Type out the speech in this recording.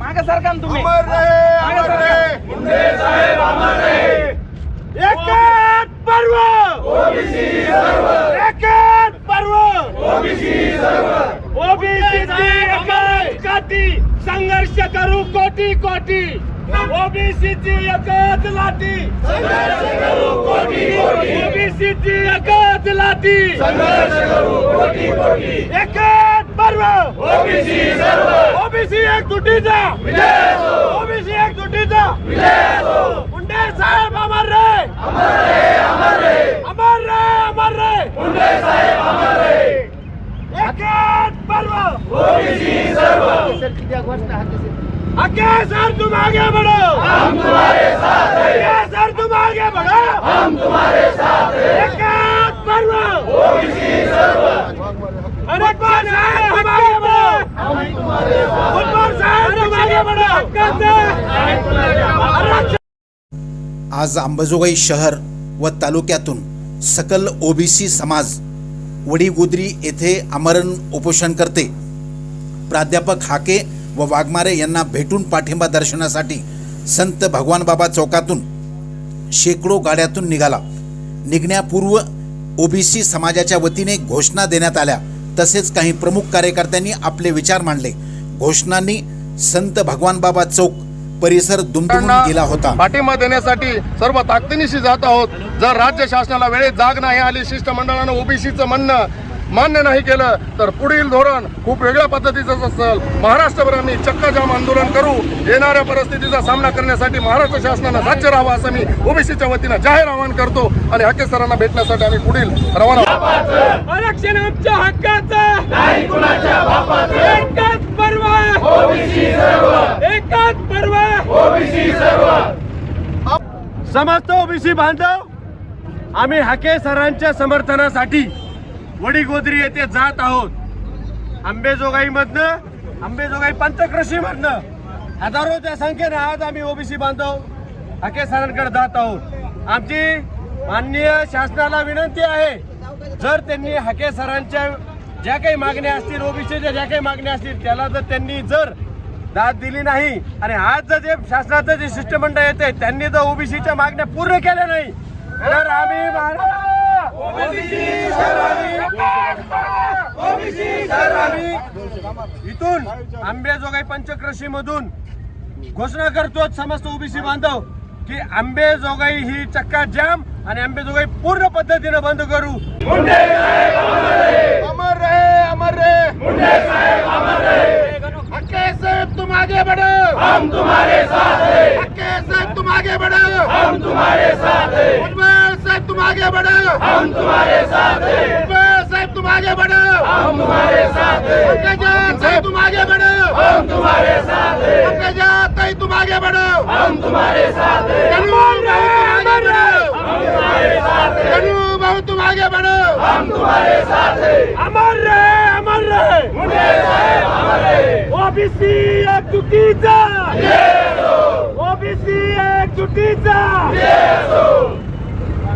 मागे सरका ना तुम्ही. अमर रहे अमर रहे. एकच पर्व. एकच पर्व. ओबीसीची एकच जाती. संघर्ष करू कोटी कोटी. ओबीसीची एकच लाटी संघर्ष करू कोटी कोटी. ओबीसीची एकच लाटी संघर्ष करू कोटी कोटी. एकच पर्व ओबीसी सर्व ओबीसी एक तुटीचा ओबीसी एक तुटीचा मुंडे साहेब अमर रे। अमर रे अमर रे। अमर रे अमर रे। मुंडे साहेब अमर रे। एकच पर्व ओबीसी सर्व आगे सर तुम आगे बढ़ो। हम तुम्हारे साथ हैं। सर तुम आगे बढ़ो। हम तुम्हारे साथ हैं। आज अंबाजोगाई शहर व तालुक्यातून सकल ओबीसी समाज वडीगुद्री येथे आमरण उपोषण करते. प्राध्यापक हाके व वाघमारे यांना भेटून पाठिंबा दर्शनासाठी संत भगवान बाबा चौकातून शेकडो गाड्यातून निघाला. निघण्यापूर्व ओबीसी समाजाच्या वतीने घोषणा देण्यात आल्या. तसेच काही प्रमुख कार्यकर्त्यांनी आपले विचार मांडले. घोषणांनी संत भगवान बाबा चौक परिसर दुमदुमून गेला होता. पाठिंबा देण्यासाठी सर्व ताकदीनिशी जात आहोत. जर राज्य शासनाला वेळेत जाग नाही आली शिष्टमंडळानं ओबीसीचं म्हणणं मान्य नाही केलं तर पुढील धोरण खूप वेगळ्या पद्धतीचं असेल. महाराष्ट्रभर आम्ही चक्काजाम आंदोलन करू. येणाऱ्या परिस्थितीचा सामना करण्यासाठी महाराष्ट्र शासनानं सज्ज राहावं असं मी ओबीसीच्या वतीनं जाहीर आवाहन करतो आणि हके सरांना भेटण्यासाठी आम्ही पुढील रवाना. आरक्षण आमच्या हक्काचं नाही कुणाच्या बापाचं एकच पर्व ओबीसी सर्व एकच पर्व समजतो ओबीसी बांधव? आम्ही हाके सरांच्या समर्थनासाठी वडीगोदरी येथे जात आहोत. आंबेजोगाई मधनं आंबेजोगाई पंचकृषी मधनं हजारोच्या संख्येनं आज आम्ही ओबीसी बांधव हाके सरांकडे जात आहोत. आमची माननीय शासनाला विनंती आहे जर त्यांनी हाके सरांच्या ज्या काही मागण्या असतील ओबीसीच्या ज्या काही मागण्या असतील त्याला जर त्यांनी जर दाद दिली नाही. आणि आज जर जे शासनाचं जे शिष्टमंडळ येते त्यांनी जर ओबीसीच्या मागण्या पूर्ण केल्या नाही. तर आम्ही इथून आंबेजोगाई पंचकृषी मधून घोषणा करतो समस्त ओबीसी बांधव की आंबेजोगाई ही चक्का जाम आणि आंबेजोगाई पूर्ण पद्धतीने बंद करू. अमर रहे. अमर हके साहब तुम आगे बढ़ो। हम तुम्हारे साथ हैं। साहब तुम आगे बढ़ो। हम तुम्हारे साथ हैं। साहब तुम आगे बढ़ो। हम तुम्हारे साथ हैं। साहब तुम आगे बढ़ो। हम तुम्हारे साथ हैं। पंकजात साहब तुम आगे बढ़ो। हम तुम्हारे साथ हैं। पंकजात ताई तुम आगे बढ़ो। हम तुम्हारे साथ हैं। तुम आगे बढ़ो। हम तुम्हारे साथ हैं। अमर रहे अमर रहे। ओबीसी एक चुकीचा ओबीसी एक चुकीचा